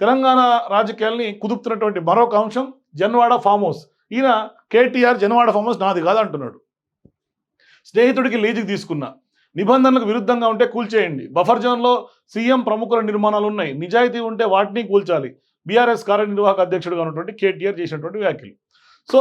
తెలంగాణ రాజకీయాల్ని కుదుపుతున్నటువంటి మరొక అంశం జన్వాడ ఫామ్ హౌస్. ఈయన కేటీఆర్ జన్వాడ ఫామ్ హౌస్ నాది కాదు అంటున్నాడు స్నేహితుడికి లీజుకి తీసుకున్నా. నిబంధనలకు విరుద్ధంగా ఉంటే కూల్చేయండి. బఫర్ జోన్లో సీఎం ప్రముఖుల నిర్మాణాలు ఉన్నాయి. నిజాయితీ ఉంటే వాటిని కూల్చాలి. బీఆర్ఎస్ కార్యనిర్వాహక అధ్యక్షుడుగా ఉన్నటువంటి కేటీఆర్ చేసినటువంటి వ్యాఖ్యలు. సో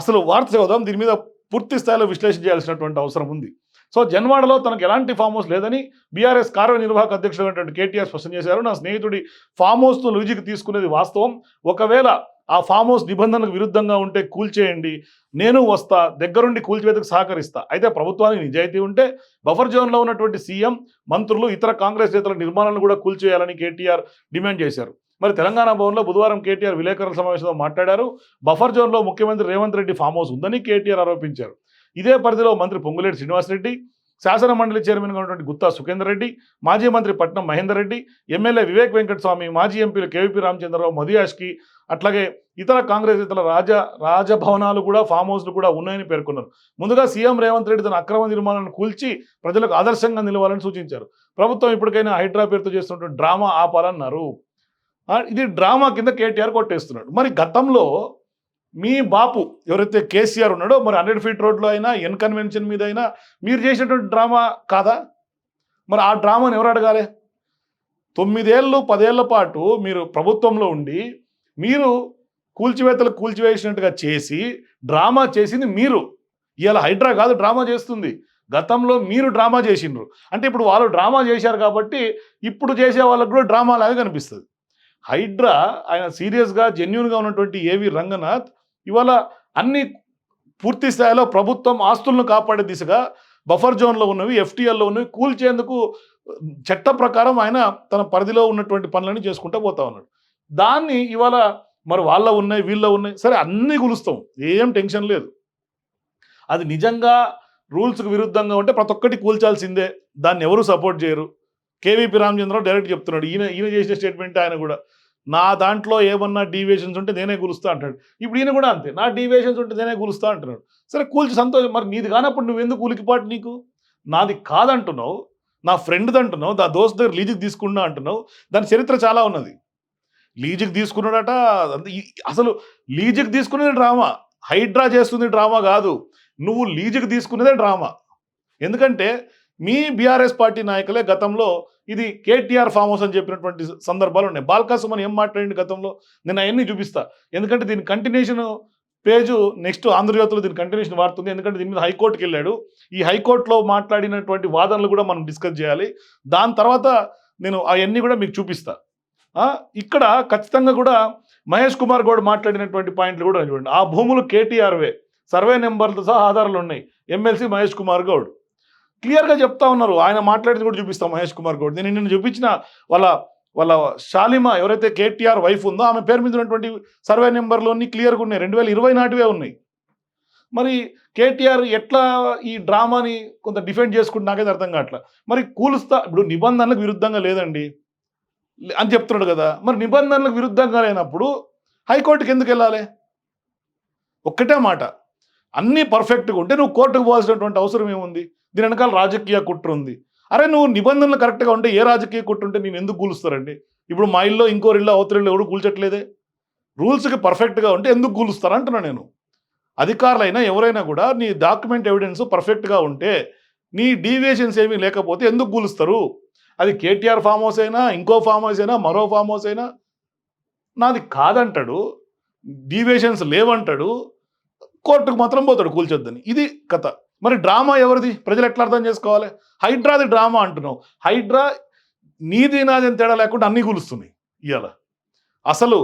అసలు వార్త చదువుదాం. దీని మీద పూర్తి స్థాయిలో విశ్లేషణ చేయాల్సినటువంటి అవసరం ఉంది. సో జన్వాడలో తనకు ఎలాంటి ఫామ్ హౌస్ లేదని బీఆర్ఎస్ కార్యనిర్వాహక అధ్యక్షుడు కేటీఆర్ స్పష్టం చేశారు. నా స్నేహితుడి ఫామ్ హౌస్ను లూజికి తీసుకునేది వాస్తవం. ఒకవేళ ఆ ఫామ్ హౌస్ నిబంధనకు విరుద్ధంగా ఉంటే కూల్చేయండి నేను వస్తా దగ్గరుండి కూల్చివేతకు సహకరిస్తా. అయితే ప్రభుత్వానికి నిజాయితీ ఉంటే బఫర్ జోన్లో ఉన్నటువంటి సీఎం మంత్రులు ఇతర కాంగ్రెస్ నేతల నిర్మాణాలను కూడా కూల్చేయాలని కేటీఆర్ డిమాండ్ చేశారు. మరి తెలంగాణ భవన్లో బుధవారం కేటీఆర్ విలేకరుల సమావేశంలో మాట్లాడారు. బఫర్ జోన్లో ముఖ్యమంత్రి రేవంత్ రెడ్డి ఫామ్ హౌస్ ఉందని కేటీఆర్ ఆరోపించారు. ఇదే పరిధిలో మంత్రి పొంగులేటి శ్రీనివాసరెడ్డి శాసన మండలి చైర్మన్గా ఉన్నటువంటి గుత్తా సుఖేందర్ రెడ్డి మాజీ మంత్రి పట్నం మహేందర్ రెడ్డి ఎమ్మెల్యే వివేక్ వెంకటస్వామి మాజీ ఎంపీలు కేవీపీ రామచంద్రరావు మధుయాష్కి అట్లాగే ఇతర కాంగ్రెస్ ఇతర రాజ రాజభవనాలు కూడా ఫామ్ హౌస్లు కూడా ఉన్నాయని పేర్కొన్నారు. ముందుగా సీఎం రేవంత్ రెడ్డి తన అక్రమ నిర్మాణాలను కూల్చి ప్రజలకు ఆదర్శంగా నిలవాలని సూచించారు. ప్రభుత్వం ఇప్పటికైనా హైడ్రా పేరుతో చేస్తున్నటువంటి డ్రామా ఆపాలన్నారు. ఇది డ్రామా కింద కేటీఆర్ కొట్టేస్తున్నాడు. మరి గతంలో మీ బాపు ఎవరైతే కేసీఆర్ ఉన్నాడో మరి హండ్రెడ్ ఫీట్ రోడ్లో అయినా ఎన్ కన్వెన్షన్ మీద అయినా మీరు చేసినటువంటి డ్రామా కాదా? మరి ఆ డ్రామాని ఎవరు అడగాలి? తొమ్మిదేళ్ళు పదేళ్ళ పాటు మీరు ప్రభుత్వంలో ఉండి మీరు కూల్చివేతలు కూల్చివేసినట్టుగా చేసి డ్రామా చేసింది మీరు. ఇవాళ హైడ్రా కాదు డ్రామా చేస్తుంది. గతంలో మీరు డ్రామా చేసిండ్రు. అంటే ఇప్పుడు వాళ్ళు డ్రామా చేశారు కాబట్టి ఇప్పుడు చేసే వాళ్ళకు కూడా డ్రామా లాగా కనిపిస్తుంది. హైడ్రా ఆయన సీరియస్గా జెన్యున్గా ఉన్నటువంటి ఏవి రంగనాథ్ ఇవాళ అన్ని పూర్తి స్థాయిలో ప్రభుత్వం ఆస్తులను కాపాడే దిశగా బఫర్ జోన్లో ఉన్నవి ఎఫ్టీఎల్లో ఉన్నవి కూల్చేందుకు చట్ట ప్రకారం ఆయన తన పరిధిలో ఉన్నటువంటి పనులన్నీ చేసుకుంటూ పోతా ఉన్నాడు. దాన్ని ఇవాళ మరి వాళ్ళ ఉన్నాయి వీళ్ళ ఉన్నాయి సరే అన్నీ కులుస్తాం ఏం టెన్షన్ లేదు. అది నిజంగా రూల్స్కి విరుద్ధంగా ఉంటే ప్రతి ఒక్కటి కూల్చాల్సిందే దాన్ని ఎవరు సపోర్ట్ చేయరు. కేవీపీ రామచంద్రరావు డైరెక్ట్ చెప్తున్నాడు ఈయన ఈయన చేసిన స్టేట్మెంట్ ఆయన కూడా. నా దాంట్లో ఏమన్నా డీవియేషన్స్ ఉంటే నేనే కూలుస్తా అంటాడు. ఇప్పుడు ఈయన కూడా అంతే. నా డీవియేషన్స్ ఉంటే నేనే కూలుస్తా అంటున్నాడు. సరే కూల్చి సంతోషం. మరి నీది కానప్పుడు నువ్వెందుకు కూలికిపాటు నీకు? నాది కాదంటున్నావు. నా ఫ్రెండ్ది అంటున్నావు. దా దోస్త్ దగ్గర లీజుకి తీసుకున్నా అంటున్నావు. దాని చరిత్ర చాలా ఉన్నది. లీజుకి తీసుకున్నాడట అసలు లీజుకి తీసుకునేది డ్రామా. హైడ్రా చేస్తుంది డ్రామా కాదు. నువ్వు లీజుకి తీసుకునేదే డ్రామా. ఎందుకంటే మీ బీఆర్ఎస్ పార్టీ నాయకులే గతంలో ఇది కేటీఆర్ ఫామ్ హౌస్ అని చెప్పినటువంటి సందర్భాలు ఉన్నాయి. బాల్కా సుమన్ ఏం మాట్లాడింది గతంలో? నేను అవన్నీ చూపిస్తా. ఎందుకంటే దీని కంటిన్యూషన్ పేజు నెక్స్ట్ ఆంధ్రజ్యోతిలో దీని కంటిన్యూషన్ వాడుతుంది. ఎందుకంటే దీని మీద హైకోర్టుకి వెళ్ళాడు. ఈ హైకోర్టులో మాట్లాడినటువంటి వాదనలు కూడా మనం డిస్కస్ చేయాలి. దాని తర్వాత నేను అవన్నీ కూడా మీకు చూపిస్తా. ఇక్కడ ఖచ్చితంగా కూడా మహేష్ కుమార్ గౌడ్ మాట్లాడినటువంటి పాయింట్లు కూడా చూడండి. ఆ భూములు కేటీఆర్వే. సర్వే నెంబర్లతో సహా ఆధారాలు ఉన్నాయి. ఎమ్మెల్సీ మహేష్ కుమార్ గౌడ్. క్లియర్గా చెప్తా ఉన్నారు. ఆయన మాట్లాడేది కూడా చూపిస్తాం మహేష్ కుమార్ గౌడ్. నేను నిన్ను చూపించిన వాళ్ళ వాళ్ళ షాలిమ ఎవరైతే కేటీఆర్ వైఫ్ ఉందో ఆమె పేరు మీద ఉన్నటువంటి సర్వే నెంబర్లోని క్లియర్గా ఉన్నాయి. రెండు వేల ఇరవై నాటివే ఉన్నాయి. మరి కేటీఆర్ ఎట్లా ఈ డ్రామాని కొంత డిఫెండ్ చేసుకుంటే నాకైతే అర్థం కావట్లా. మరి కూలుస్తా ఇప్పుడు నిబంధనలకు విరుద్ధంగా లేదండి. అని చెప్తున్నాడు కదా. మరి నిబంధనలకు విరుద్ధంగా లేనప్పుడు హైకోర్టుకి ఎందుకు వెళ్ళాలి? ఒక్కటే మాట. అన్నీ పర్ఫెక్ట్గా ఉంటే నువ్వు కోర్టుకు పోవాల్సినటువంటి అవసరం ఏముంది? దీని వెనకాల రాజకీయ కుట్ర ఉంది. అరే నువ్వు నిబంధనలు కరెక్ట్గా ఉంటే ఏ రాజకీయ కుట్ర ఉంటే నేను ఎందుకు కూలుస్తారండి? ఇప్పుడు మా ఇల్లు ఇంకోరిల్లో ఇల్లు ఎవడు కూల్చట్లేదే? రూల్స్కి పర్ఫెక్ట్గా ఉంటే ఎందుకు కూలుస్తారు అంటున్నా నేను. అధికారులైనా ఎవరైనా కూడా నీ డాక్యుమెంట్ ఎవిడెన్స్ పర్ఫెక్ట్గా ఉంటే నీ డీవియేషన్స్ ఏమీ లేకపోతే ఎందుకు కూలుస్తారు? అది కేటీఆర్ ఫామ్ హౌస్ అయినా ఇంకో ఫామ్ హౌస్ అయినా మరో ఫామ్ హౌస్ అయినా? నాది కాదంటాడు. డీవియేషన్స్ లేవంటాడు. కోర్టుకు మాత్రం పోతాడు కూల్చొద్దని. ఇది కథ. మరి డ్రామా ఎవరిది? ప్రజలు ఎట్లా అర్థం చేసుకోవాలి? హైడ్రాది డ్రామా అంటున్నావు. హైడ్రా నీది నాది అని తేడా లేకుండా అన్నీ కూలుస్తున్నాయి ఇవాళ అసలు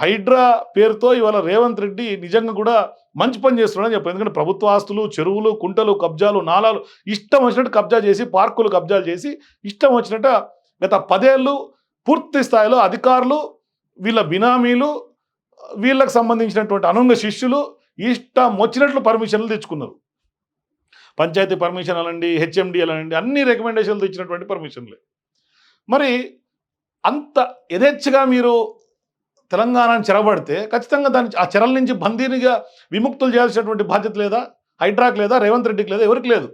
హైడ్రా పేరుతో ఇవాళ రేవంత్ రెడ్డి నిజంగా కూడా మంచి పని చేస్తున్నాడని చెప్పారు ఎందుకంటే ప్రభుత్వ ఆస్తులు చెరువులు కుంటలు కబ్జాలు నాలాలు ఇష్టం వచ్చినట్టు కబ్జా చేసి పార్కులు కబ్జాలు చేసి ఇష్టం వచ్చినట్టు గత పదేళ్ళు పూర్తి స్థాయిలో అధికారులు వీళ్ళ బినామీలు వీళ్ళకి సంబంధించినటువంటి అనుంగ శిష్యులు ఇష్టం వచ్చినట్లు పర్మిషన్లు తెచ్చుకున్నారు. పంచాయతీ పర్మిషన్ అనండి హెచ్ఎండి అనండి అన్ని రికమెండేషన్లు ఇచ్చినటువంటి పర్మిషన్లే మరి అంత యథేచ్ఛగా మీరు తెలంగాణను చెరబడితే ఖచ్చితంగా దాని ఆ చెరల నుంచి బందీనిగా విముక్తులు చేయాల్సినటువంటి బాధ్యత లేదా? హైడ్రాక్ లేదా? రేవంత్ రెడ్డికి లేదా? ఎవరికి లేదు.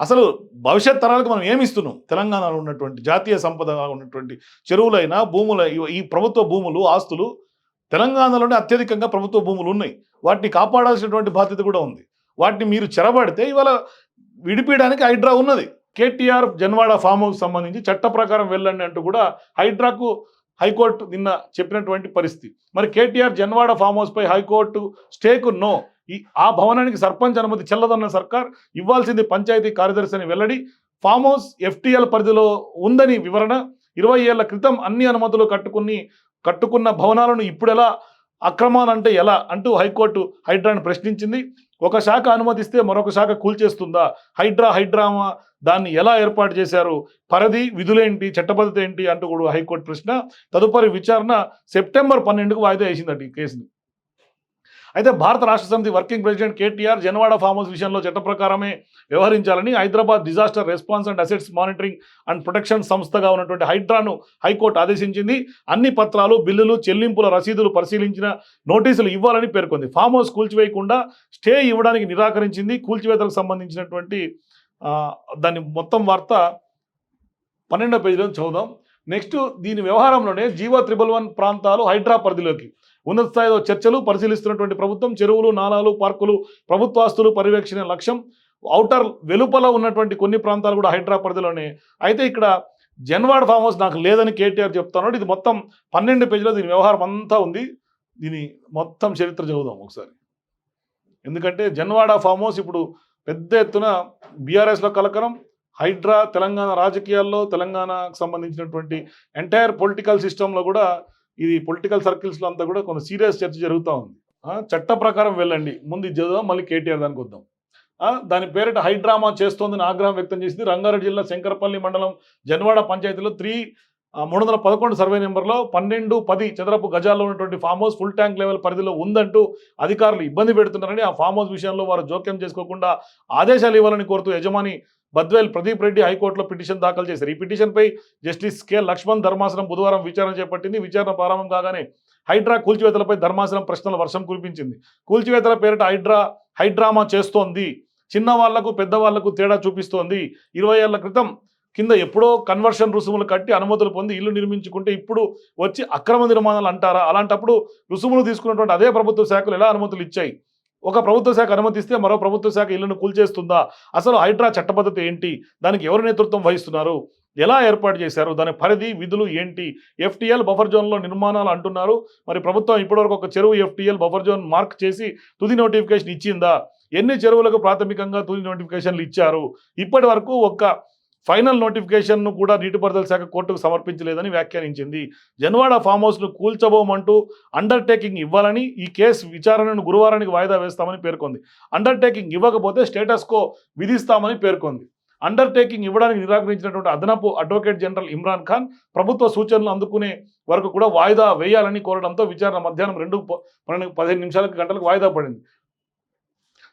అసలు భవిష్యత్ తరాలకు మనం ఏమి ఇస్తున్నాం? తెలంగాణలో ఉన్నటువంటి జాతీయ సంపదగా ఉన్నటువంటి చెరువులైనా భూముల ఈ ప్రభుత్వ భూములు ఆస్తులు తెలంగాణలోనే అత్యధికంగా ప్రభుత్వ భూములు ఉన్నాయి. వాటిని కాపాడాల్సినటువంటి బాధ్యత కూడా ఉంది. వాటిని మీరు చెరబడితే ఇవాళ విడిపించడానికి హైడ్రా ఉన్నది. కేటీఆర్ జన్వాడ ఫామ్ హౌస్ సంబంధించి చట్ట ప్రకారం వెళ్ళండి అంటూ కూడా హైడ్రాకు హైకోర్టు నిన్న చెప్పినటువంటి పరిస్థితి. మరి కేటీఆర్ జన్వాడ ఫామ్ హౌస్ పై హైకోర్టు స్టేకు నో. ఈ ఆ భవనానికి సర్పంచ్ అనుమతి చెల్లదన్న సర్కార్ ఇవ్వాల్సింది పంచాయతీ కార్యదర్శి అని వెల్లడి. ఫామ్ హౌస్ ఎఫ్టీఎల్ పరిధిలో ఉందని వివరణ. ఇరవై ఏళ్ళ క్రితం అన్ని అనుమతులు కట్టుకుని కట్టుకున్న భవనాలను ఇప్పుడు ఎలా అక్రమాలంటే ఎలా అంటూ హైకోర్టు హైడ్రాను ప్రశ్నించింది. ఒక శాఖ అనుమతిస్తే మరొక శాఖ కూల్చేస్తుందా? హైడ్రా హైడ్రామా దాన్ని ఎలా ఏర్పాటు చేశారు? పరిధి విధులేంటి చట్టబద్ధత ఏంటి అంటూ కూడా హైకోర్టు ప్రశ్న. తదుపరి విచారణ సెప్టెంబర్ పన్నెండుకు వాయిదా వేసిందండి ఈ కేసుని. అయితే భారత రాష్ట్ర సమితి working president KTR Janwada farm house విషయంలో చట్ట ప్రకారమే వ్యవహరించాలని Hyderabad disaster response and assets monitoring and protection సంస్థగా ఉన్నటువంటి హైడ్రాను హైకోర్టు ఆదేశించింది. అన్ని పత్రాలు బిల్లులు చెల్లింపుల రసీదులు పరిశీలించిన నోటీసులు ఇవ్వాలని పేర్కొంది. ఫామ్ హౌస్ కూల్చివేయకుండా స్టే ఇవ్వడానికి నిరాకరించింది. కూల్చివేతలకు సంబంధించినటువంటి దాని మొత్తం వార్త పన్నెండో పేజీలో చదువుదాం. నెక్స్ట్ దీని వ్యవహారంలోనే జీవో త్రిబుల్ వన్ ప్రాంతాలు హైడ్రా పరిధిలోకి. ఉన్నత స్థాయిలో చర్చలు పరిశీలిస్తున్నటువంటి ప్రభుత్వం చెరువులు నాలాలు పార్కులు ప్రభుత్వాస్తులు పర్యవేక్షణ లక్ష్యం. అవుటర్ వెలుపల ఉన్నటువంటి కొన్ని ప్రాంతాలు కూడా హైడ్రా పరిధిలోనే. అయితే ఇక్కడ జన్వాడ్ ఫామ్ హౌస్ నాకు లేదని కేటీఆర్ చెప్తున్నాడు. ఇది మొత్తం పన్నెండు పేజీలో దీని వ్యవహారం అంతా ఉంది. దీని మొత్తం చరిత్ర చదువుదాం ఒకసారి. ఎందుకంటే జన్వాడ ఫామ్ హౌస్ ఇప్పుడు పెద్ద ఎత్తున బీఆర్ఎస్లో కలకలం హైడ్రా తెలంగాణ రాజకీయాల్లో తెలంగాణకు సంబంధించినటువంటి ఎంటైర్ పొలిటికల్ సిస్టంలో కూడా ఇది పొలిటికల్ సర్కిల్స్లో అంతా కూడా కొంత సీరియస్ చర్చ జరుగుతూ ఉంది. చట్ట ప్రకారం వెళ్ళండి. ముందు ఇది మళ్ళీ కేటీఆర్ దానికి వద్దాం. దాని పేరిట హైడ్రామా చేస్తోందని ఆగ్రహం వ్యక్తం చేసింది రంగారెడ్డి జిల్లా శంకరపల్లి మండలం జన్వాడ పంచాయతీలో త్రీ మూడు వందల పదకొండు సర్వే నెంబర్లో పన్నెండు పది చదరపు గజాల్లో ఉన్నటువంటి farm house full tank level పరిధిలో ఉందంటూ అధికారులు ఇబ్బంది పెడుతున్నారని ఆ ఫామ్ హౌస్ విషయంలో వారు జోక్యం చేసుకోకుండా ఆదేశాలు ఇవ్వాలని కోరుతూ యజమాని బద్వేల్ ప్రదీప్ రెడ్డి హైకోర్టులో పిటిషన్ దాఖలు చేశారు. ఈ పిటిషన్పై జస్టిస్ కె. లక్ష్మణ్ ధర్మాసనం బుధవారం విచారణ చేపట్టింది. విచారణ ప్రారంభం కాగానే హైడ్రా కూల్చివేతలపై ధర్మాసనం ప్రశ్నల వర్షం కురిపించింది. కూల్చివేతల పేరిట హైడ్రా హైడ్రామా చేస్తోంది. చిన్న వాళ్ళకు తేడా చూపిస్తోంది. ఇరవై ఏళ్ళ క్రితం కింద ఎప్పుడో కన్వర్షన్ రుసుములు కట్టి అనుమతులు పొంది ఇల్లు నిర్మించుకుంటే ఇప్పుడు వచ్చి అక్రమ నిర్మాణాలు అంటారా? అలాంటప్పుడు రుసుములు తీసుకున్నటువంటి అదే ప్రభుత్వ శాఖలు ఎలా అనుమతులు ఇచ్చాయి? ఒక ప్రభుత్వ శాఖ అనుమతిస్తే మరో ప్రభుత్వ శాఖ ఇళ్ళను కూల్చేస్తుందా? అసలు హైడ్రా చట్టబద్ధత ఏంటి? దానికి ఎవరు నేతృత్వం వహిస్తున్నారు? ఎలా ఏర్పాటు చేశారు? దాని పరిధి విధులు ఏంటి? ఎఫ్టీఎల్ బఫర్ జోన్లో నిర్మాణాలు అంటున్నారు. మరి ప్రభుత్వం ఇప్పటివరకు ఒక చెరువు ఎఫ్టీఎల్ బఫర్ జోన్ మార్క్ చేసి తుది నోటిఫికేషన్ ఇచ్చిందా? ఎన్ని చెరువులకు ప్రాథమికంగా తుది నోటిఫికేషన్లు ఇచ్చారు? ఇప్పటి వరకు ఒక్క ఫైనల్ నోటిఫికేషన్ను కూడా నీటిపారుదల శాఖ కోర్టుకు సమర్పించలేదని వ్యాఖ్యానించింది. జన్వాడ ఫామ్ హౌస్ను కూల్చబోమంటూ అండర్టేకింగ్ ఇవ్వాలని ఈ కేసు విచారణను గురువారానికి వాయిదా వేస్తామని పేర్కొంది. అండర్టేకింగ్ ఇవ్వకపోతే స్టేటస్ కో విధిస్తామని పేర్కొంది. అండర్టేకింగ్ ఇవ్వడానికి నిరాకరించినటువంటి అదనపు అడ్వకేట్ జనరల్ ఇమ్రాన్ ఖాన్ ప్రభుత్వ సూచనలు అందుకునే వరకు కూడా వాయిదా వేయాలని కోరడంతో విచారణ మధ్యాహ్నం రెండు పన్నెండు పదిహేను నిమిషాలకు గంటలకు వాయిదా పడింది.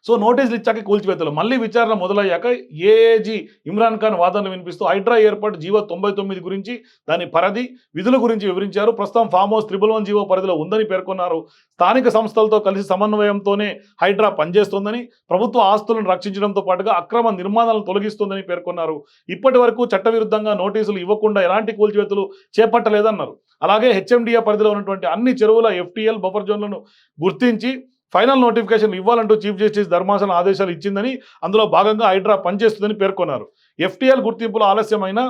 సో నోటీసులు ఇచ్చాక కూల్చివేతలు. మళ్ళీ విచారణ మొదలయ్యాక ఏఏజీ ఇమ్రాన్ ఖాన్ వాదనలు వినిపిస్తూ హైడ్రా ఏర్పాటు జీవో తొంభై తొమ్మిది గురించి దాని పరిధి విధుల గురించి వివరించారు. ప్రస్తుతం farm house triple one GO పరిధిలో ఉందని పేర్కొన్నారు. స్థానిక సంస్థలతో కలిసి సమన్వయంతోనే హైడ్రా పనిచేస్తోందని ప్రభుత్వ ఆస్తులను రక్షించడంతో పాటుగా అక్రమ నిర్మాణాలను తొలగిస్తోందని పేర్కొన్నారు. ఇప్పటి వరకు చట్టవిరుద్ధంగా నోటీసులు ఇవ్వకుండా ఎలాంటి కూల్చివేతలు చేపట్టలేదన్నారు. అలాగే హెచ్ఎండిఏ పరిధిలో ఉన్నటువంటి అన్ని చెరువుల ఎఫ్టీఎల్ బఫర్ జోన్లను గుర్తించి ఫైనల్ నోటిఫికేషన్ ఇవ్వాలంటూ చీఫ్ జస్టిస్ ధర్మాసనం ఆదేశాలు ఇచ్చిందని అందులో భాగంగా హైడ్రా పనిచేస్తుందని పేర్కొన్నారు. ఎఫ్టీఎల్ గుర్తింపులో ఆలస్యమైన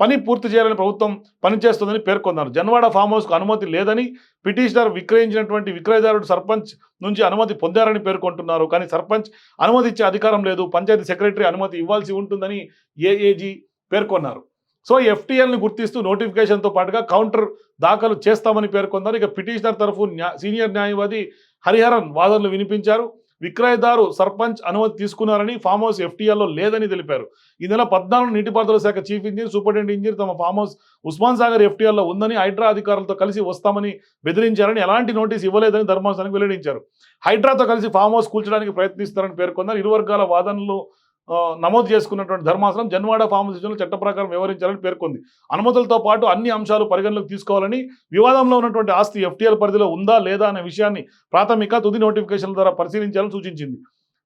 పని పూర్తి చేయాలని ప్రభుత్వం పనిచేస్తుందని పేర్కొన్నారు. జన్వాడ ఫామ్ హౌస్కు అనుమతి లేదని పిటిషనర్ విక్రయించినటువంటి విక్రయదారుడు సర్పంచ్ నుంచి అనుమతి పొందారని పేర్కొంటున్నారు. కానీ సర్పంచ్ అనుమతి ఇచ్చే అధికారం లేదు. పంచాయతీ సెక్రటరీ అనుమతి ఇవ్వాల్సి ఉంటుందని ఏఏజీ పేర్కొన్నారు. సో ఎఫ్టీఎల్ని గుర్తిస్తూ నోటిఫికేషన్తో పాటుగా కౌంటర్ దాఖలు చేస్తామని పేర్కొన్నారు. ఇక పిటిషనర్ తరఫు సీనియర్ న్యాయవాది హరిహరన్ వాదనలు వినిపించారు. విక్రయదారు సర్పంచ్ అనుమతి తీసుకున్నారని ఫామ్ హౌస్ ఎఫ్టీఆర్లో లేదని తెలిపారు. ఈ నెల పద్నాలుగు నీటిపారుదల శాఖ చీఫ్ ఇంజనీర్ సూపరింటెండెంట్ ఇంజనీర్ తమ ఫామ్ హౌస్ ఉస్మాన్ సాగర్ ఎఫ్టీఆర్లో ఉందని హైడ్రా అధికారులతో కలిసి వస్తామని బెదిరించారని ఎలాంటి నోటీస్ ఇవ్వలేదని ధర్మాసనానికి వెల్లడించారు. హైడ్రాతో కలిసి ఫామ్ హౌస్ కూల్చడానికి ప్రయత్నిస్తారని పేర్కొన్నారు. ఇరు వర్గాల వాదనలు నమోదు చేసుకున్నటువంటి ధర్మాసనం జన్వాడ ఫామ్ చట్ట ప్రకారం వ్యవహరించాలని పేర్కొంది. అనుమతులతో పాటు అన్ని అంశాలు పరిగణలోకి తీసుకోవాలని వివాదంలో ఉన్నటువంటి ఆస్తి ఎఫ్టీఎల్ పరిధిలో ఉందా లేదా అనే విషయాన్ని ప్రాథమిక తుది నోటిఫికేషన్ల ద్వారా పరిశీలించాలని సూచించింది.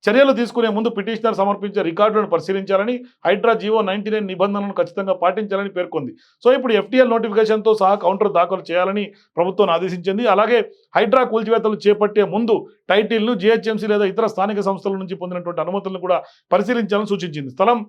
చర్యలు తీసుకునే ముందు పిటిషనర్ సమర్పించే రికార్డులను పరిశీలించాలని హైడ్రా జీవో నైన్టీ నైన్ నిబంధనలను ఖచ్చితంగా పాటించాలని పేర్కొంది. సో ఇప్పుడు ఎఫ్టీఎల్ నోటిఫికేషన్తో సహా కౌంటర్ దాఖలు చేయాలని ప్రభుత్వం ఆదేశించింది. అలాగే హైడ్రా కూల్చివేతలు చేపట్టే ముందు టైటిల్ను జిహెచ్ఎంసీ లేదా ఇతర స్థానిక సంస్థల నుంచి పొందినటువంటి అనుమతులను కూడా పరిశీలించాలని సూచించింది. స్థలం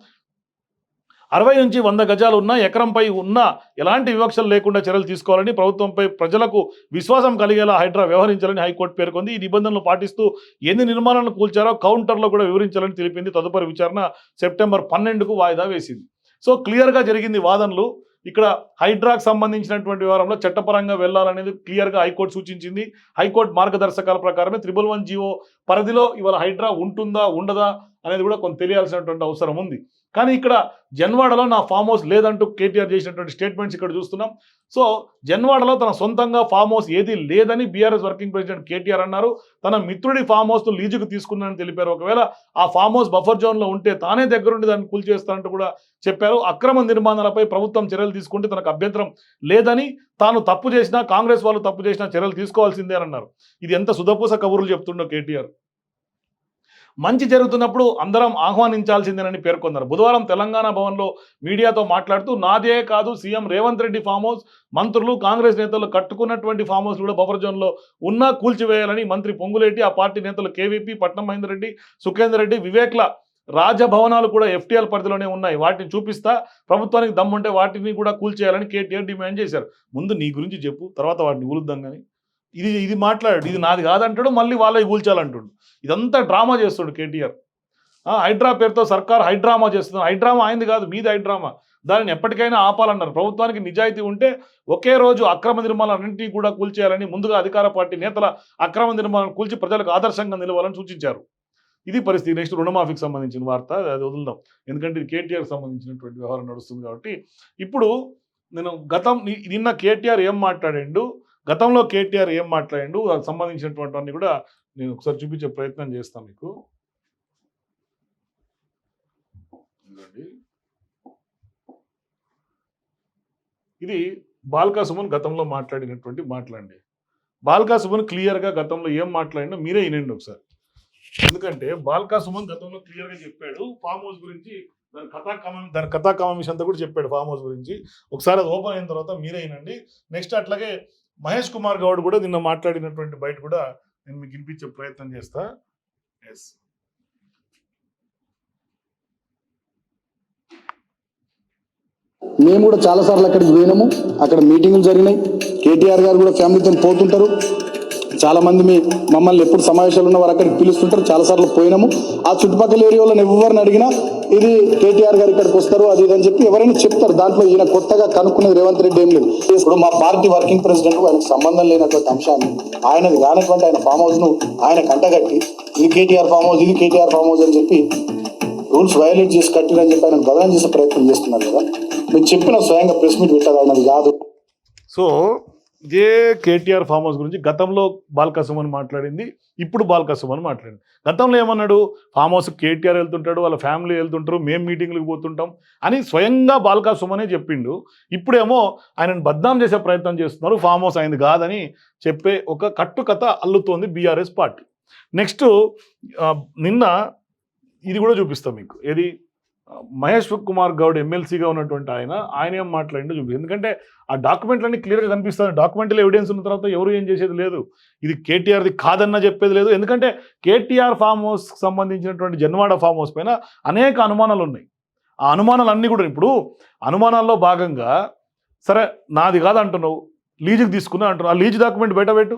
అరవై నుంచి వంద గజాలు ఉన్న ఎకరంపై ఉన్న ఎలాంటి వివక్షలు లేకుండా చర్యలు తీసుకోవాలని ప్రభుత్వంపై ప్రజలకు విశ్వాసం కలిగేలా హైడ్రా వ్యవహరించాలని హైకోర్టు పేర్కొంది. ఈ నిబంధనలు పాటిస్తూ ఎన్ని నిర్మాణాలను కూల్చారో కౌంటర్లో కూడా వివరించాలని తెలిపింది. తదుపరి విచారణ సెప్టెంబర్ పన్నెండుకు వాయిదా వేసింది. సో క్లియర్గా జరిగింది వాదనలు. ఇక్కడ హైడ్రాకు సంబంధించినటువంటి వ్యవహారంలో చట్టపరంగా వెళ్ళాలనేది క్లియర్గా హైకోర్టు సూచించింది. హైకోర్టు మార్గదర్శకాల ప్రకారమే త్రిబుల్ వన్ జీవో పరిధిలో ఇవాళ హైడ్రా ఉంటుందా ఉండదా అనేది కూడా కొంత తెలియాల్సినటువంటి అవసరం ఉంది. కానీ ఇక్కడ జన్వాడలో నా ఫామ్ హౌస్ లేదంటూ కేటీఆర్ చేసినటువంటి స్టేట్మెంట్స్ ఇక్కడ చూస్తున్నాం. సో జన్వాడలో తన సొంతంగా ఫామ్ హౌస్ ఏది లేదని బీఆర్ఎస్ వర్కింగ్ ప్రెసిడెంట్ కేటీఆర్ అన్నారు. తన మిత్రుడి ఫామ్ హౌస్ లీజుకు తీసుకున్నానని తెలిపారు. ఒకవేళ ఆ ఫామ్ హౌస్ బఫర్ జోన్లో ఉంటే తానే దగ్గరుండి దాన్ని కూల్చేస్తానంటూ కూడా చెప్పారు. అక్రమ నిర్మాణాలపై ప్రభుత్వం చర్యలు తీసుకుంటే తనకు అభ్యంతరం లేదని తాను తప్పు చేసినా కాంగ్రెస్ వాళ్ళు తప్పు చేసినా చర్యలు తీసుకోవాల్సిందే అని అన్నారు. ఇది ఎంత సుధపూస కబుర్లు చెప్తుండో కేటీఆర్. మంచి జరుగుతున్నప్పుడు అందరం ఆహ్వానించాల్సిందేనని పేర్కొన్నారు. బుధవారం తెలంగాణ భవన్లో మీడియాతో మాట్లాడుతూ నాదే కాదు CM Revanth Reddy farm house మంత్రులు కాంగ్రెస్ నేతలు కట్టుకున్నటువంటి ఫామ్ హౌస్ కూడా బఫర్ జోన్లో ఉన్నా కూల్చివేయాలని మంత్రి పొంగులేటి ఆ పార్టీ నేతలు కేవీపీ పట్నం మహేందర్ రెడ్డి సుఖేందర్ రెడ్డి వివేక్ల రాజభవనాలు కూడా ఎఫ్టీఎల్ పరిధిలోనే ఉన్నాయి. వాటిని చూపిస్తా ప్రభుత్వానికి దమ్ముంటే వాటిని కూడా కూల్చేయాలని కేటీఆర్ డిమాండ్ చేశారు. ముందు నీ గురించి చెప్పు తర్వాత వాటిని కూలుద్దాం కానీ ఇది ఇది మాట్లాడాడు ఇది నాది కాదంటాడు మళ్ళీ వాళ్ళవి కూల్చాలంటాడు. ఇదంతా డ్రామా చేస్తాడు కేటీఆర్. ఆ, హైడ్రా పేరుతో సర్కార్ హైడ్రామా చేస్తుంది. హైడ్రామా అయింది కాదు మీది హైడ్రామా. దానిని ఎప్పటికైనా ఆపాలన్నారు. ప్రభుత్వానికి నిజాయితీ ఉంటే ఒకే రోజు అక్రమ నిర్మాణాలన్నింటినీ కూడా కూల్చేయాలని ముందుగా అధికార పార్టీ నేతల అక్రమ నిర్మాణాలను కూల్చి ప్రజలకు ఆదర్శంగా నిలవాలని సూచించారు. ఇది పరిస్థితి. నెక్స్ట్ రుణమాఫీకి సంబంధించిన వార్త అది వదులుదాం. ఎందుకంటే ఇది కేటీఆర్కి సంబంధించినటువంటి వ్యవహారం నడుస్తుంది కాబట్టి. ఇప్పుడు నేను గతం నిన్న కేటీఆర్ ఏం మాట్లాడాడు? గతంలో కేటీఆర్ ఏం మాట్లాడిండు దానికి సంబంధించినటువంటి కూడా నేను ఒకసారి చూపించే ప్రయత్నం చేస్తాను మీకు. ఇది బాల్కా సుమన్ గతంలో మాట్లాడినటువంటి మాట్లాడండి బాల్కా సుమన్ క్లియర్గా గతంలో ఏం మాట్లాడినా మీరే వినండి ఒకసారి. ఎందుకంటే బాల్కా సుమన్ గతంలో క్లియర్గా చెప్పాడు. ఫామ్ హౌస్ గురించి దాని కథా కమం దాని కథా కమమిష్ అంతా కూడా చెప్పాడు ఫామ్ హౌస్ గురించి. ఒకసారి అది ఓపెన్ అయిన తర్వాత మీరే వినండి. నెక్స్ట్ అట్లాగే మహేష్ కుమార్ గౌడ్ కూడా నిన్న మాట్లాడినటువంటి బయట కూడా నేను మీకు వినిపించే ప్రయత్నం చేస్తా. ఎస్ మేము కూడా చాలాసార్లు అక్కడికి పోయినాము. అక్కడ మీటింగులు జరిగినాయి. కేటీఆర్ గారు కూడా ఫ్యామిలీతో పోతుంటారు. చాలామంది మీ మమ్మల్ని ఎప్పుడు సమావేశాలు ఉన్న వారు అక్కడికి పిలుస్తుంటారు. చాలాసార్లు పోయినాము. ఆ చుట్టుపక్కల ఏరియాలో ఎవరిని అడిగినా ఇది కేటీఆర్ గారు ఇక్కడికి వస్తారు అది ఇది అని చెప్పి ఎవరైనా చెప్తారు. దాంట్లో ఈయన కొత్తగా కనుక్కునేది రేవంత్ రెడ్డి ఏం లేదు. ఇప్పుడు మా పార్టీ వర్కింగ్ ప్రెసిడెంట్ ఆయనకు సంబంధం లేనటువంటి అంశాన్ని ఆయనది కానటువంటి ఆయన ఫామ్ హౌస్ను ఆయన కంటగట్టి ఇది కేటీఆర్ ఫామ్ హౌస్ ఇది కేటీఆర్ ఫామ్ హౌస్ అని చెప్పి రూల్స్ వయలేట్ చేసి కట్టిరని చెప్పి ఆయన బదనం చేసే ప్రయత్నం చేస్తున్నారు కదా. మీరు చెప్పిన స్వయంగా ప్రెస్ మీట్ పెట్టారు ఆయనది కాదు. సో ఇదే కేటీఆర్ ఫామ్ హౌస్ గురించి గతంలో బాల్కా అని మాట్లాడింది ఇప్పుడు బాల్కా అని మాట్లాడింది. గతంలో ఏమన్నాడు? ఫామ్ హౌస్ కేటీఆర్ వెళ్తుంటాడు వాళ్ళ ఫ్యామిలీ వెళ్తుంటారు మేము మీటింగ్లకు పోతుంటాం అని స్వయంగా బాల్కా అనే చెప్పిండు. ఇప్పుడేమో ఆయనను బద్నాం చేసే ప్రయత్నం చేస్తున్నారు ఫామ్ హౌస్ అయింది కాదని చెప్పే ఒక కట్టుకథ అల్లుతోంది బీఆర్ఎస్ పార్టీ. నెక్స్ట్ నిన్న ఇది కూడా చూపిస్తాం మీకు. ఏది? మహేష్ కుమార్ గౌడ్ ఎమ్మెల్సీగా ఉన్నటువంటి ఆయన ఆయన ఏం మాట్లాడిండో. చూపి ఎందుకంటే ఆ డాక్యుమెంట్లన్నీ క్లియర్గా కనిపిస్తుంది డాక్యుమెంట్లో ఎవిడెన్స్ ఉన్న తర్వాత ఎవరు ఏం చేసేది లేదు. ఇది కేటీఆర్ది కాదన్న చెప్పేది లేదు. ఎందుకంటే కేటీఆర్ ఫామ్ హౌస్కి సంబంధించినటువంటి జన్వాడ ఫామ్ హౌస్ పైన అనేక అనుమానాలు ఉన్నాయి. ఆ అనుమానాలన్నీ కూడా ఇప్పుడు అనుమానాల్లో భాగంగా సరే నాది కాదు అంటున్నావు లీజుకి తీసుకున్నా అంటున్నావు. ఆ లీజ్ డాక్యుమెంట్ బయట పెట్టు.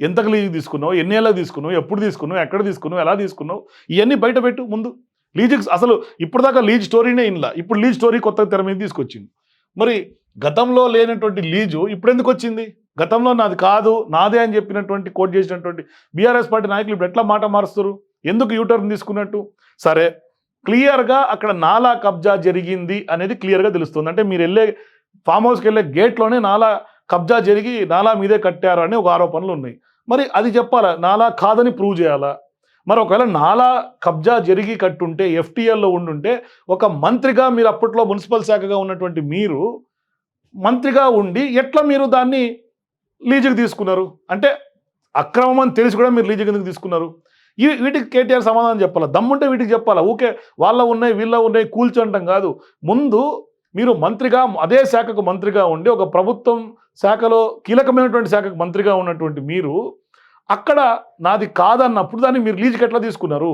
ఎంతకు లీజుకి తీసుకున్నావు? ఎన్ని ఏళ్ళకి తీసుకున్నావు? ఎప్పుడు తీసుకున్నావు? ఎక్కడ తీసుకున్నావు? ఎలా తీసుకున్నావు? ఇవన్నీ బయట పెట్టు ముందు. లీజ్కి అసలు ఇప్పటిదాకా లీజ్ స్టోరీనే ఇన్లా. ఇప్పుడు లీజ్ స్టోరీ కొత్త తెర మీద తీసుకొచ్చింది. మరి గతంలో లేనటువంటి లీజు ఇప్పుడు ఎందుకు వచ్చింది? గతంలో నాది కాదు నాదే అని చెప్పినటువంటి కోట్ చేసినటువంటి బీఆర్ఎస్ పార్టీ నాయకులు ఇప్పుడు ఎట్లా మాట మారుస్తారు? ఎందుకు యూటర్న్ తీసుకున్నట్టు? సరే క్లియర్గా అక్కడ నాలా కబ్జా జరిగింది అనేది క్లియర్గా తెలుస్తుంది. అంటే మీరు వెళ్ళే ఫామ్ హౌస్కి వెళ్ళే గేట్లోనే నాలా కబ్జా జరిగి నాలా మీదే కట్టారు అని ఒక ఆరోపణలు ఉన్నాయి. మరి అది చెప్పాలా? నాలా కాదని ప్రూవ్ చేయాలా? మరి ఒకవేళ నాలా కబ్జా జరిగి కట్టుంటే ఎఫ్టీఎల్లో ఉండుంటే ఒక మంత్రిగా మీరు అప్పట్లో మున్సిపల్ శాఖగా ఉన్నటువంటి మీరు మంత్రిగా ఉండి ఎట్లా మీరు దాన్ని లీజుకి తీసుకున్నారు? అంటే అక్రమం అని తెలిసి కూడా మీరు లీజుకి ఎందుకు తీసుకున్నారు? ఈ వీటికి కేటీఆర్ సమాధానం చెప్పాలా? దమ్ముంటే వీటికి చెప్పాలా? ఊకే వాళ్ళ ఉన్నాయి వీళ్ళ ఉన్నాయి కూల్చంటాం కాదు. ముందు మీరు మంత్రిగా అదే శాఖకు మంత్రిగా ఉండి ఒక ప్రభుత్వం శాఖలో కీలకమైనటువంటి శాఖకు మంత్రిగా ఉన్నటువంటి మీరు అక్కడ నాది కాదన్నప్పుడు దాన్ని మీరు లీజుకి ఎట్లా తీసుకున్నారు?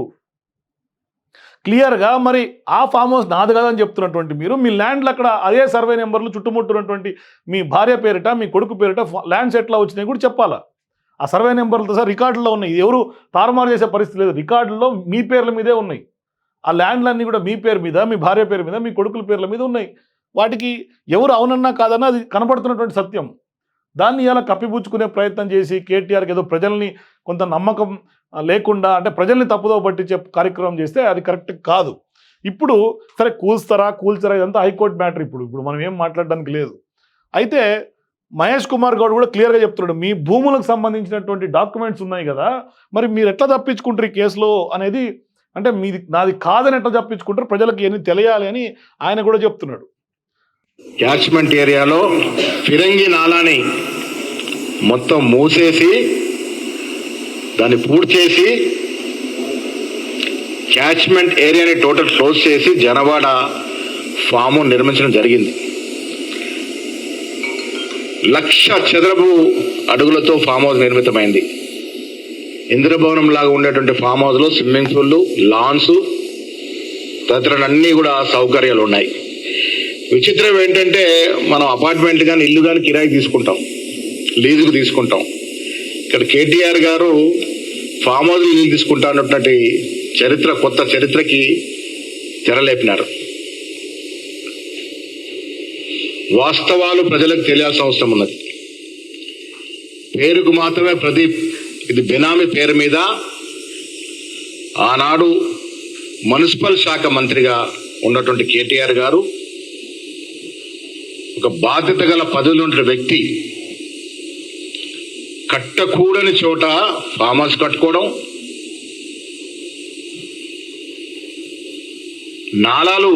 క్లియర్గా మరి ఆ ఫామ్ హౌస్ నాది కాదని చెప్తున్నటువంటి మీరు మీ ల్యాండ్లు అక్కడ అదే సర్వే నెంబర్లు చుట్టుముట్టున్నటువంటి మీ భార్య పేరిట మీ కొడుకు పేరిట ల్యాండ్స్ ఎట్లా వచ్చినాయి కూడా చెప్పాలా? ఆ సర్వే నెంబర్లతో సార్ రికార్డుల్లో ఉన్నాయి. ఎవరు తారుమారు చేసే పరిస్థితి లేదు. రికార్డుల్లో మీ పేర్ల మీదే ఉన్నాయి. ఆ ల్యాండ్లన్నీ కూడా మీ పేరు మీద మీ భార్య పేరు మీద మీ కొడుకుల పేర్ల మీద ఉన్నాయి. వాటికి ఎవరు అవునన్నా కాదన్నా అది కనపడుతున్నటువంటి సత్యం. దాన్ని ఇలా కప్పిపుచ్చుకునే ప్రయత్నం చేసి కేటీఆర్కి ఏదో ప్రజల్ని కొంత నమ్మకం లేకుండా అంటే ప్రజల్ని తప్పుదో పట్టించే కార్యక్రమం చేస్తే అది కరెక్ట్ కాదు. ఇప్పుడు సరే కూల్స్తారా కూల్చారా ఇదంతా హైకోర్టు మ్యాటర్ ఇప్పుడు. ఇప్పుడు మనం ఏం మాట్లాడడానికి లేదు. అయితే మహేష్ కుమార్ గౌడ్ కూడా క్లియర్గా చెప్తున్నాడు మీ భూములకు సంబంధించినటువంటి డాక్యుమెంట్స్ ఉన్నాయి కదా మరి మీరు ఎట్లా తప్పించుకుంటారు ఈ కేసులో అనేది? అంటే మీది నాది కాదని ఎట్లా తప్పించుకుంటారు? ప్రజలకు ఏమి తెలియాలి అని ఆయన కూడా చెప్తున్నాడు. క్యాచ్మెంట్ ఏరియాలో ఫిరంగి నాలాని మొత్తం మూసేసి దాన్ని పూర్తి చేసి క్యాచ్మెంట్ ఏరియాని టోటల్ క్లోజ్ చేసి జనవాడ ఫాము నిర్మించడం జరిగింది. లక్ష చదరపు అడుగులతో ఫామ్ హౌస్ నిర్మితమైంది. ఇంద్రభవనం లాగా ఉండేటువంటి ఫామ్ హౌస్లో స్విమ్మింగ్ పూల్ లాన్స్ తదితరులన్నీ కూడా సౌకర్యాలు ఉన్నాయి. విచిత్రం ఏంటంటే మనం అపార్ట్మెంట్ కానీ ఇల్లు కానీ కిరాయి తీసుకుంటాం. లీజుకు తీసుకుంటాం. ఇక్కడ కేటీఆర్ గారు ఫామ్ హౌస్ ఇల్లు తీసుకుంటా అన్నటువంటి చరిత్ర కొత్త చరిత్రకి తెరలేపినారు. వాస్తవాలు ప్రజలకు తెలియాల్సిన అవసరం ఉన్నది. పేరుకు మాత్రమే ప్రదీప్ ఇది బెనామీ పేరు మీద ఆనాడు మున్సిపల్ శాఖ మంత్రిగా ఉన్నటువంటి కేటీఆర్ గారు ఒక బాధ్యత గల పదవిలో వ్యక్తి కట్టకూడని చోట ఫామ్ హౌస్ కట్టుకోవడం నాళాలు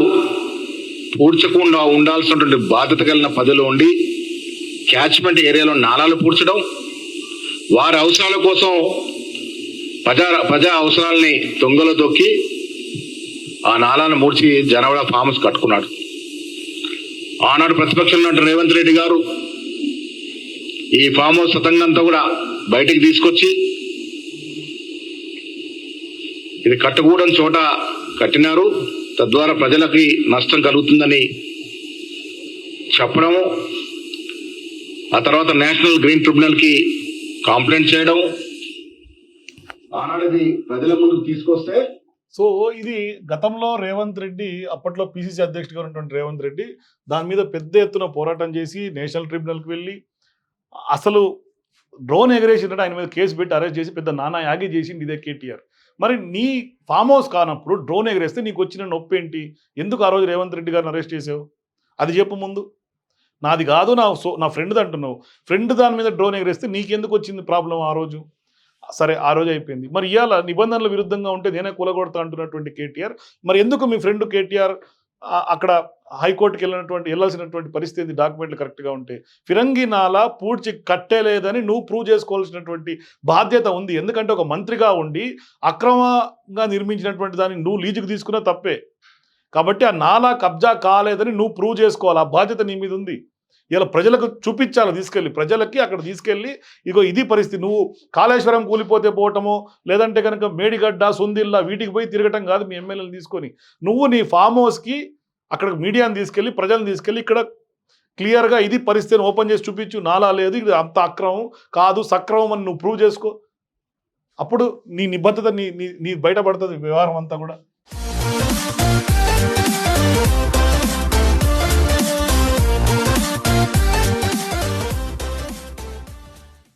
పూడ్చకుండా ఉండాల్సినటువంటి బాధ్యత కలిగిన పదవిలో ఉండి క్యాచ్మెంట్ ఏరియాలో నాళాలు పూడ్చడం వారి అవసరాల కోసం ప్రజా ప్రజా అవసరాల్ని దొంగలు దొక్కి ఆ నాళాలను మూడ్చి జనవడ ఫామ్ హౌస్ కట్టుకున్నాడు. ఆనాడు ప్రతిపక్షంలో ఉన్న రేవంత్ రెడ్డి గారు ఈ ఫామ్ హౌస్ సతంగంతా కూడా బయటికి తీసుకొచ్చి ఇది కట్టకూడని చోట కట్టినారు. తద్వారా ప్రజలకి నష్టం కలుగుతుందని చెప్పడము. ఆ తర్వాత నేషనల్ గ్రీన్ ట్రిబ్యునల్కి కంప్లైంట్ చేయడం. ఆనాడది ప్రజల ముందుకు తీసుకొస్తే సో ఇది గతంలో రేవంత్ రెడ్డి అప్పట్లో పిసిసి అధ్యక్షుడిగా ఉన్నటువంటి రేవంత్ రెడ్డి దాని మీద పెద్ద ఎత్తున పోరాటం చేసి నేషనల్ ట్రిబ్యునల్కి వెళ్ళి అసలు డ్రోన్ ఎగరేసినట్టు ఆయన మీద కేసు పెట్టి అరెస్ట్ చేసి పెద్ద నానా యాగి చేసింది ఇదే కేటీఆర్. మరి నీ ఫామ్ హౌస్ కానప్పుడు డ్రోన్ ఎగరేస్తే నీకు వచ్చిన నొప్పి ఏంటి? ఎందుకు ఆ రోజు రేవంత్ రెడ్డి గారిని అరెస్ట్ చేసావు? అది చెప్పు ముందు. నాది కాదు నా సో నా ఫ్రెండ్ది అంటున్నావు. ఫ్రెండ్ దాని మీద డ్రోన్ ఎగరేస్తే నీకెందుకు వచ్చింది ప్రాబ్లం ఆ రోజు? సరే ఆ రోజు అయిపోయింది. మరి ఇవాళ నిబంధనల విరుద్ధంగా ఉంటే నేనే కూలగొడతా అంటున్నటువంటి కేటీఆర్ మరి ఎందుకు మీ ఫ్రెండ్ కేటీఆర్ అక్కడ హైకోర్టుకి వెళ్ళినటువంటి వెళ్ళాల్సినటువంటి పరిస్థితి డాక్యుమెంట్లు కరెక్ట్గా ఉంటే? ఫిరంగి నాలా పూడ్చి కట్టేలేదని నువ్వు ప్రూవ్ చేసుకోవాల్సినటువంటి బాధ్యత ఉంది. ఎందుకంటే ఒక మంత్రిగా ఉండి అక్రమంగా నిర్మించినటువంటి దాన్ని నువ్వు లీజుకు తీసుకున్నా తప్పే. కాబట్టి ఆ నాలా కబ్జా కాలేదని నువ్వు ప్రూవ్ చేసుకోవాలి. ఆ బాధ్యత నీ మీద ఉంది. ఇలా ప్రజలకు చూపించాలి తీసుకెళ్ళి. ప్రజలకి అక్కడ తీసుకెళ్ళి ఇగో ఇది పరిస్థితి. నువ్వు కాళేశ్వరం కూలిపోతే పోవటము లేదంటే కనుక మేడిగడ్డ సుందిల్లా వీటికి పోయి తిరగటం కాదు మీ ఎమ్మెల్యేలు తీసుకొని. నువ్వు నీ ఫామ్ హౌస్కి అక్కడ మీడియాని తీసుకెళ్ళి ప్రజలను తీసుకెళ్ళి ఇక్కడ క్లియర్గా ఇది పరిస్థితిని ఓపెన్ చేసి చూపించు. నాలా లేదు ఇది అంత అక్రమం కాదు సక్రమం అని నువ్వు ప్రూవ్ చేసుకో. అప్పుడు నీ నిబద్ధత నీ నీ నీ బయటపడుతుంది వ్యవహారం అంతా కూడా.